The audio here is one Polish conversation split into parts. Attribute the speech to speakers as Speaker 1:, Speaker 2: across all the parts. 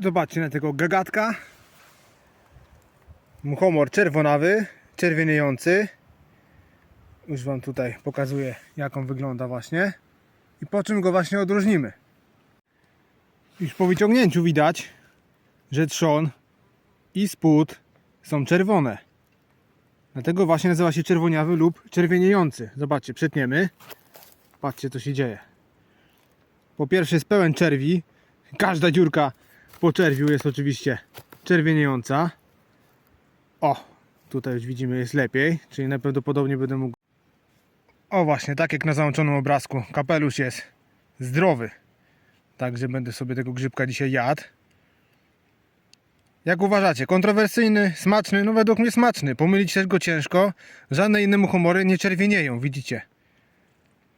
Speaker 1: Zobaczcie na tego gagatka. Muchomor czerwonawy, czerwieniejący. Już wam tutaj pokazuję jak on wygląda właśnie. I po czym go właśnie odróżnimy. Już po wyciągnięciu widać, że trzon i spód są czerwone. Dlatego właśnie nazywa się czerwoniawy lub czerwieniejący. Zobaczcie, przetniemy. Patrzcie co się dzieje. Po pierwsze jest pełen czerwi. Każda dziurka po czerwiu jest oczywiście czerwieniejąca. O, tutaj już widzimy jest lepiej, czyli najprawdopodobniej będę mógł... O właśnie, tak jak na załączonym obrazku, kapelusz jest zdrowy. Także będę sobie tego grzybka dzisiaj jadł. Jak uważacie, kontrowersyjny, smaczny? No według mnie smaczny. Pomylić też go ciężko. Żadne inne muchomory nie czerwienieją, widzicie?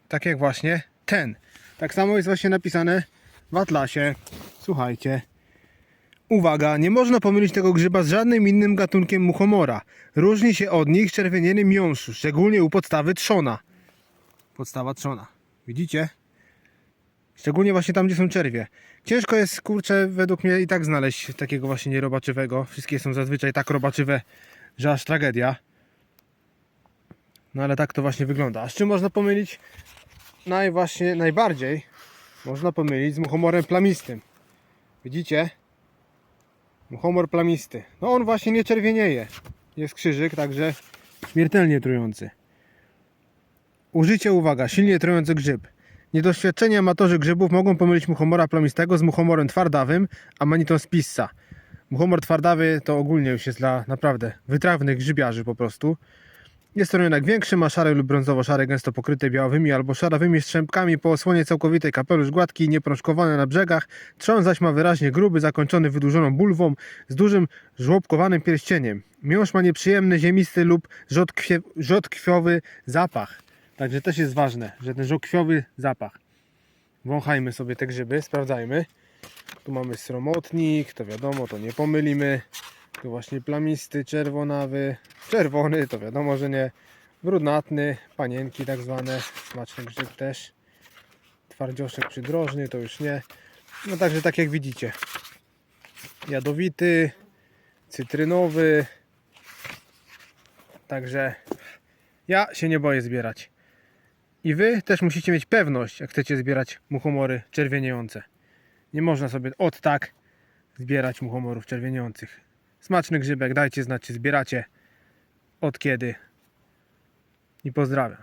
Speaker 1: Tak jak właśnie ten. Tak samo jest właśnie napisane w atlasie. Słuchajcie. Uwaga, nie można pomylić tego grzyba z żadnym innym gatunkiem muchomora. Różni się od nich czerwienienie miąższu, szczególnie u podstawy trzona. Podstawa trzona. Widzicie? Szczególnie właśnie tam, gdzie są czerwie. Ciężko jest, kurczę, według mnie i tak znaleźć takiego właśnie nierobaczywego. Wszystkie są zazwyczaj tak robaczywe, że aż tragedia. No ale tak to właśnie wygląda. A z czym można pomylić? Naj właśnie, najbardziej można pomylić z muchomorem plamistym. Widzicie? Muchomor plamisty. No on właśnie nie czerwienieje. Jest krzyżyk, także śmiertelnie trujący. Użycie, uwaga, silnie trujący grzyb. Niedoświadczeni amatorzy grzybów mogą pomylić muchomora plamistego z muchomorem twardawym, amanitą spissa. Muchomor twardawy to ogólnie już jest dla naprawdę wytrawnych grzybiarzy po prostu. Jest to rynek większy, ma szary lub brązowo-szare, gęsto pokryte białymi albo szarawymi strzępkami po osłonie całkowitej kapelusz gładki i nieproszkowany na brzegach. Trzon zaś ma wyraźnie gruby, zakończony wydłużoną bulwą z dużym żłobkowanym pierścieniem. Miąższ ma nieprzyjemny, ziemisty lub rzodkwie, rzodkwiowy zapach. Także też jest ważne, że ten żokwiowy zapach. Wąchajmy sobie te grzyby, sprawdzajmy. Tu mamy sromotnik, to wiadomo, to nie pomylimy. Tu właśnie plamisty, czerwonawy, czerwony, to wiadomo, że nie. Brudnatny, panienki tak zwane, smaczny grzyb też. Twardzioszek przydrożny, to już nie. No także tak jak widzicie. Jadowity, cytrynowy. Także ja się nie boję zbierać. I wy też musicie mieć pewność, jak chcecie zbierać muchomory czerwieniejące. Nie można sobie od tak zbierać muchomorów czerwieniejących. Smaczny grzybek, dajcie znać, czy zbieracie, od kiedy. I pozdrawiam.